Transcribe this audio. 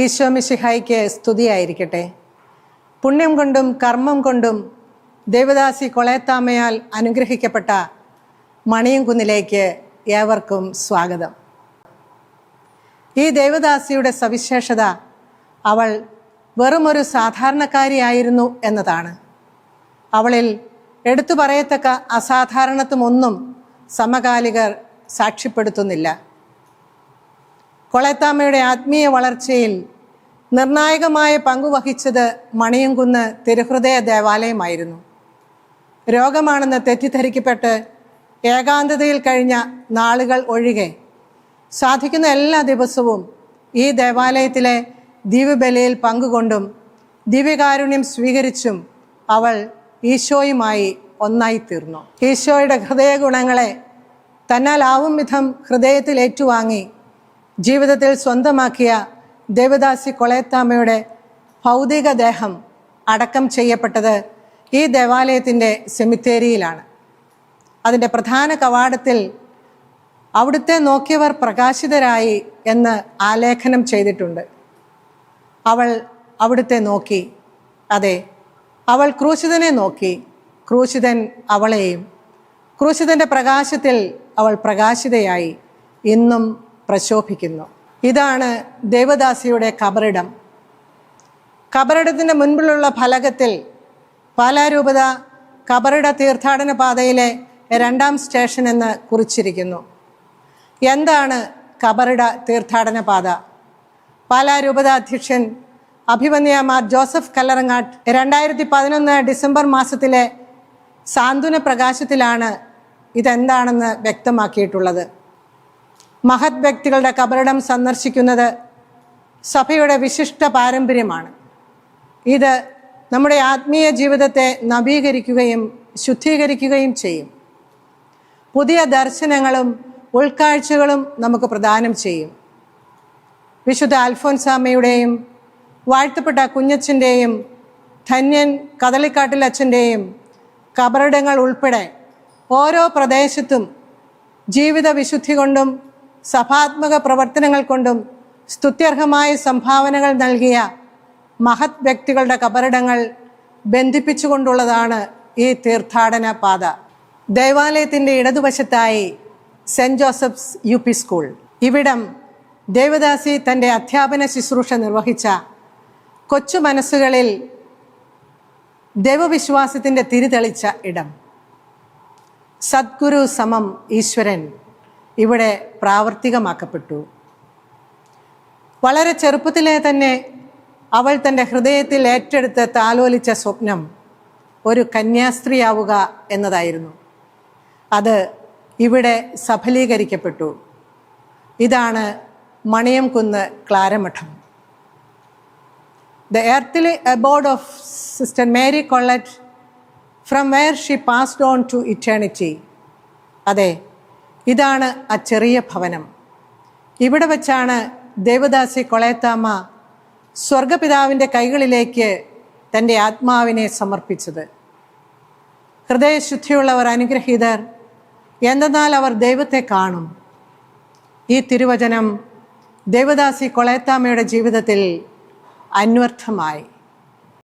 ഈശോ മിശിഹായ്ക്ക് സ്തുതിയായിരിക്കട്ടെ. പുണ്യം കൊണ്ടും കർമ്മം കൊണ്ടും ദേവദാസി കൊളയത്താമയാൽ അനുഗ്രഹിക്കപ്പെട്ട മണിയംകുന്നിലേക്ക് ഏവർക്കും സ്വാഗതം. ഈ ദേവദാസിയുടെ സവിശേഷത അവൾ വെറുമൊരു സാധാരണക്കാരിയായിരുന്നു എന്നതാണ്. അവളിൽ എടുത്തു പറയത്തക്ക അസാധാരണത്വമൊന്നും സമകാലികർ സാക്ഷ്യപ്പെടുത്തുന്നില്ല. കൊളത്താമ്മയുടെ ആത്മീയ വളർച്ചയിൽ നിർണായകമായ പങ്കുവഹിച്ചത് മണിയംകുന്ന് തിരുഹൃദയ ദേവാലയമായിരുന്നു. രോഗമാണെന്ന് തെറ്റിദ്ധരിക്കപ്പെട്ട് ഏകാന്തതയിൽ കഴിഞ്ഞ നാളുകൾ ഒഴികെ സാധിക്കുന്ന എല്ലാ ദിവസവും ഈ ദേവാലയത്തിലെ ദിവ്യബലയിൽ പങ്കുകൊണ്ടും ദിവ്യകാരുണ്യം സ്വീകരിച്ചും അവൾ ഈശോയുമായി ഒന്നായി തീർന്നു ഈശോയുടെ ഹൃദയഗുണങ്ങളെ തന്നാലാവും വിധം ഹൃദയത്തിൽ ഏറ്റുവാങ്ങി ജീവിതത്തിൽ സ്വന്തമാക്കിയ ദേവദാസി കൊളയത്താമയുടെ ഭൗതിക ദേഹം അടക്കം ചെയ്യപ്പെട്ടത് ഈ ദേവാലയത്തിന്റെ സെമിത്തേരിയിലാണ്. അതിന്റെ പ്രധാന കവാടത്തിൽ അവിടുത്തെ നോക്കിയവർ പ്രകാശിതരായി എന്ന് ആലേഖനം ചെയ്തിട്ടുണ്ട്. അവൾ അവിടുത്തെ നോക്കി. അതെ അവൾ ക്രൂശിതനെ നോക്കി. ക്രൂശിതൻ അവളെയും ക്രൂശിതന്റെ പ്രകാശത്തിൽ അവൾ പ്രകാശിതയായി. ഇന്നും പ്രശോഭിക്കുന്നു. ഇതാണ് ദേവദാസിയുടെ കബറിടം. കബറിടത്തിന്റെ മുൻപിലുള്ള ഫലകത്തിൽ പാലാരൂപത കബറിട തീർത്ഥാടന പാതയിലെ രണ്ടാം സ്റ്റേഷൻ എന്ന് കുറിച്ചിരിക്കുന്നു. എന്താണ് കബറിട തീർത്ഥാടന പാത? പാലാരൂപത അധ്യക്ഷൻ അഭിമന്യ മാർ ജോസഫ് കല്ലറങ്ങാട്ട് രണ്ടായിരത്തി പതിനൊന്ന് ഡിസംബർ മാസത്തിലെ സാന്ത്വന പ്രകാശത്തിലാണ് ഇതെന്താണെന്ന് വ്യക്തമാക്കിയിട്ടുള്ളത്. മഹത് വ്യക്തികളുടെ കബറിടം സന്ദർശിക്കുന്നത് സഭയുടെ വിശിഷ്ട പാരമ്പര്യമാണ്. ഇത് നമ്മുടെ ആത്മീയ ജീവിതത്തെ നവീകരിക്കുകയും ശുദ്ധീകരിക്കുകയും ചെയ്യും. പുതിയ ദർശനങ്ങളും ഉൾക്കാഴ്ചകളും നമുക്ക് പ്രദാനം ചെയ്യും. വിശുദ്ധ അൽഫോൻസാമ്മയുടെയും വാഴ്ത്തപ്പെട്ട കുഞ്ഞച്ചന്റെയും ധന്യൻ കദളിക്കാട്ടിലച്ഛന്റെയും കബറിടങ്ങൾ ഉൾപ്പെടെ ഓരോ പ്രദേശത്തും ജീവിത വിശുദ്ധി കൊണ്ടും സഭാത്മക പ്രവർത്തനങ്ങൾ കൊണ്ടും സ്തുത്യർഹമായ സംഭാവനകൾ നൽകിയ മഹത് വ്യക്തികളുടെ കബറിടങ്ങൾ ബന്ധിപ്പിച്ചുകൊണ്ടുള്ളതാണ് ഈ തീർത്ഥാടന പാത. ദേവാലയത്തിന്റെ ഇടതുവശത്തായി Saint Joseph's U P school. ഇവിടം ദേവദാസി തന്റെ അധ്യാപന ശുശ്രൂഷ നിർവഹിച്ച കൊച്ചു മനസ്സുകളിൽ ദൈവവിശ്വാസത്തിന്റെ തിരിതെളിച്ച ഇടം. സദ്ഗുരു സമം ഈശ്വരൻ. ഇവിടെ പ്രാവർത്തികമാക്കപ്പെട്ടു. വളരെ ചെറുപ്പത്തിലെ തന്നെ അവൾ തന്റെ ഹൃദയത്തിൽ ഏറ്റെടുത്ത് താലോലിച്ച സ്വപ്നം ഒരു കന്യാസ്ത്രീയാവുക എന്നതായിരുന്നു. അത് ഇവിടെ സഫലീകരിക്കപ്പെട്ടു. ഇതാണ് Maniyam Kunnu ക്ലാരമഠം. The earthly abode of sister Mary Colette from where she passed on to eternity അതെ ഇതാണ് ആ ചെറിയ ഭവനം. ഇവിടെ വച്ചാണ് ദേവദാസി കൊളയത്താമ്മ സ്വർഗപിതാവിന്റെ കൈകളിലേക്ക് തന്റെ ആത്മാവിനെ സമർപ്പിച്ചത്. ഹൃദയശുദ്ധിയുള്ളവർ അനുഗ്രഹീതർ എന്തെന്നാൽ അവർ ദൈവത്തെ കാണും. ഈ തിരുവചനം ദേവദാസി കൊളയത്താമ്മയുടെ ജീവിതത്തിൽ അന്വർത്ഥമായി.